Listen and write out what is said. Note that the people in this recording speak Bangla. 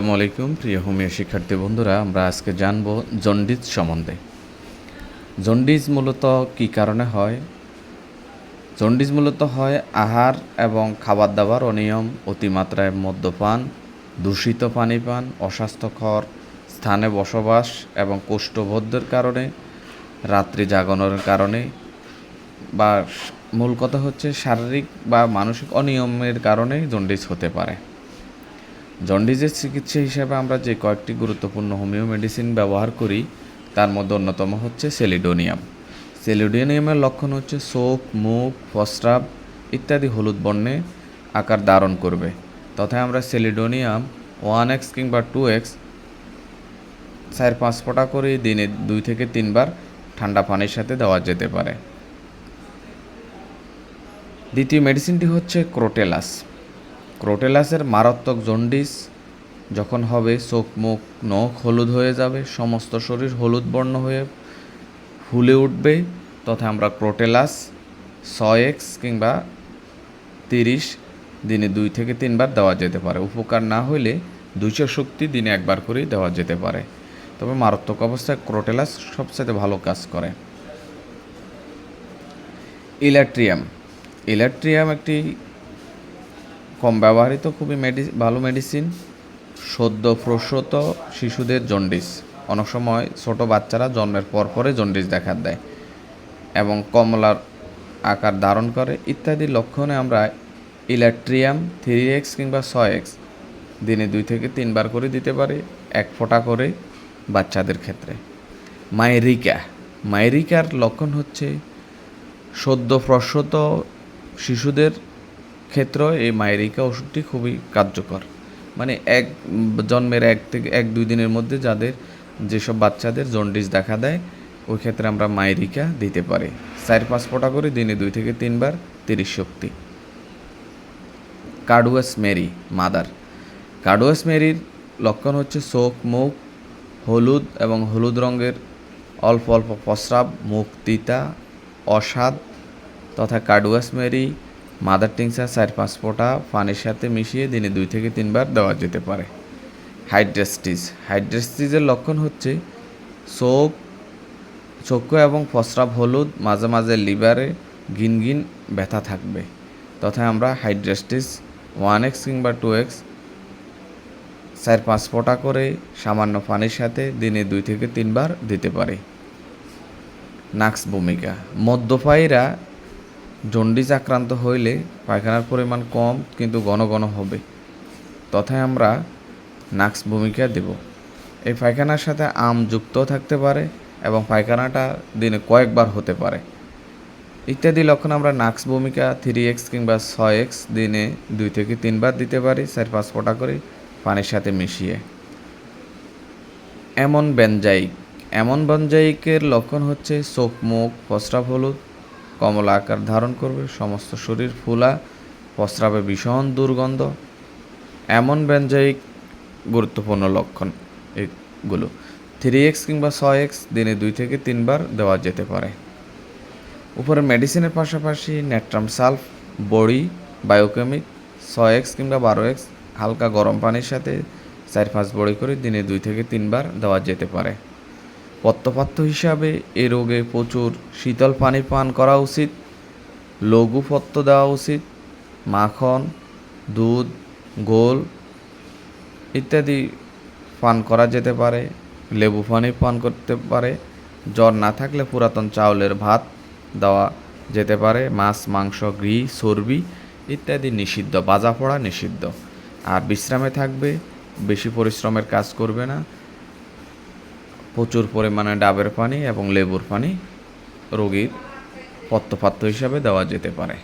আসসালামু আলাইকুম, প্রিয় হোমিও শিক্ষার্থী বন্ধুরা, আমরা আজকে জানব জন্ডিস সম্বন্ধে। জন্ডিস মূলত কী কারণে হয়? জন্ডিস মূলত হয় আহার এবং খাবার দাবার অনিয়ম, অতিমাত্রায় মদ্যপান, দূষিত পানি পান অস্বাস্থ্যকর স্থানে বসবাস এবং কোষ্ঠবদ্ধের কারণে, রাত্রি জাগানোর কারণে, বা মূল কথা হচ্ছে শারীরিক বা মানসিক অনিয়মের কারণে জন্ডিস হতে পারে। জন্ডিসের চিকিৎসা হিসেবে আমরা যে কয়েকটি গুরুত্বপূর্ণ হোমিও মেডিসিন ব্যবহার করি, তার মধ্যে অন্যতম হচ্ছে সেলিডোনিয়াম। সেলিডোনিয়ামের লক্ষণ হচ্ছে শোক মুখ, প্রস্রাব ইত্যাদি হলুদ বর্ণে আকার ধারণ করবে। তথা আমরা সেলিডোনিয়াম ওয়ান এক্স কিংবা টু এক্স চার পাঁচ ফোঁটা করে দিনে দুই থেকে তিনবার ঠান্ডা পানির সাথে দেওয়া যেতে পারে। দ্বিতীয় মেডিসিনটি হচ্ছে ক্রোটেলাস। ক্রোটেলাসের মারাত্মক জন্ডিস যখন হবে, চোখ, মুখ, নখ হলুদ হয়ে যাবে, সমস্ত শরীর হলুদ বর্ণ হয়ে ফুলে উঠবে। তথা আমরা ক্রোটেলাস ছয় এক্স কিংবা তিরিশ দিনে দুই থেকে তিনবার দেওয়া যেতে পারে। উপকার না হইলে দুইশো শক্তি দিনে একবার করেই দেওয়া যেতে পারে। তবে মারাত্মক অবস্থায় ক্রোটেলাস সবচেয়ে ভালো কাজ করে। ইলেকট্রিয়াম ইলেকট্রিয়াম একটি কম ব্যবহৃত, খুবই মেডি, ভালো মেডিসিন সদ্য প্রসূত শিশুদের জন্ডিস অনেক সময় ছোট বাচ্চারা জন্মের পর পরে জন্ডিস দেখা দেয় এবং কমলার আকার ধারণ করে ইত্যাদি লক্ষণে আমরা ইলেকট্রিয়াম থ্রি এক্স কিংবা ছয় এক্স দিনে দুই থেকে তিনবার করে দিতে পারি এক ফোঁটা করে বাচ্চাদের ক্ষেত্রে। মায়েরিকা মায়েরিকার লক্ষণ হচ্ছে সদ্য প্রসূত শিশুদের ক্ষেত্রে এই মায়েরিকা ওষুধটি খুবই কার্যকর। মানে এক জন্মের এক থেকে এক দুই দিনের মধ্যে যাদের যেসব বাচ্চাদের জন্ডিস দেখা দেয়, ওই ক্ষেত্রে আমরা মায়েরিকা দিতে পারি। চার পাঁচ ফোঁটা করে দিনে দুই থেকে তিনবার তিরিশ শক্তি। Carduus Mary, mother. কার্ডুয়াস মেরির লক্ষণ হচ্ছে চোখ, মুখ, হলুদ এবং হলুদ রঙের অল্প অল্প প্রস্রাব, মুখ, তিতা অস্বাদ তথা কার্ডুয়াস মেরি মাদার টিংসা চার পাঁচ ফোঁটা পানির সাথে মিশিয়ে দিনে দুই থেকে তিনবার দেওয়া যেতে পারে। হাইড্রেস্টিস। হাইড্রেস্টিসের লক্ষণ হচ্ছে চোখ, চক্ষু এবং প্রস্রাব হলুদ, মাঝে মাঝে লিভারে গিনগিন ব্যথা থাকবে। তথা আমরা হাইড্রেস্টিস ওয়ান এক্স কিংবা টু এক্স চার পাঁচ ফোঁটা করে সামান্য পানির সাথে দিনে দুই থেকে তিনবার দিতে পারি। নাক্স ভূমিকা। মদ্যপায়ীরা জন্ডিস আক্রান্ত হইলে পায়খানার পরিমাণ কম, কিন্তু ঘন ঘন হবে। তথায় আমরা নাক্স ভূমিকা দেব। এই পায়খানার সাথে আম যুক্ত থাকতে পারে এবং পায়খানাটা দিনে কয়েকবার হতে পারে। ইত্যাদি লক্ষণ আমরা নাক্স ভূমিকা থ্রি এক্স কিংবা ছয় এক্স দিনে দুই থেকে তিনবার দিতে পারি, চার পাঁচ ফোঁটা করে পানির সাথে মিশিয়ে। এমন বেনজাইক এমন বেনজাইকের লক্ষণ হচ্ছে চোখ, মুখ, প্রস্রাব হলুদ কমলা আকার ধারণ করবে, সমস্ত শরীর ফুলা প্রস্রাবে ভীষণ দুর্গন্ধ। এমন বেনজাইক গুরুত্বপূর্ণ লক্ষণ এগুলো। থ্রি এক্স কিংবা ছয় এক্স দিনে দুই থেকে তিনবার দেওয়া যেতে পারে। উপরে মেডিসিনের পাশাপাশি নেট্রাম সালফ, বড়ি বায়োকেমিক ছয় এক্স কিংবা বারো এক্স হালকা গরম পানির সাথে চার পাঁচ বড়ি করে দিনে দুই থেকে তিনবার দেওয়া যেতে পারে। পত্তপাত্য হিসাবে এ রোগে প্রচুর শীতল পানি পান করা উচিত লঘু পত্য দেওয়া উচিত, মাখন, দুধ, গোল ইত্যাদি পান করা যেতে পারে, লেবু পানি পান করতে পারে, জ্বর না থাকলে পুরাতন চাউলের ভাত দেওয়া যেতে পারে, মাছ, মাংস, ঘি, চর্বি ইত্যাদি নিষিদ্ধ বাজা পড়া নিষিদ্ধ। আর বিশ্রামে থাকবে, বেশি পরিশ্রমের কাজ করবে না প্রচুর পরিমাণে ডাবের পানি এবং লেবুর পানি রোগীর পত্তপাত্র হিসাবে দেওয়া যেতে পারে।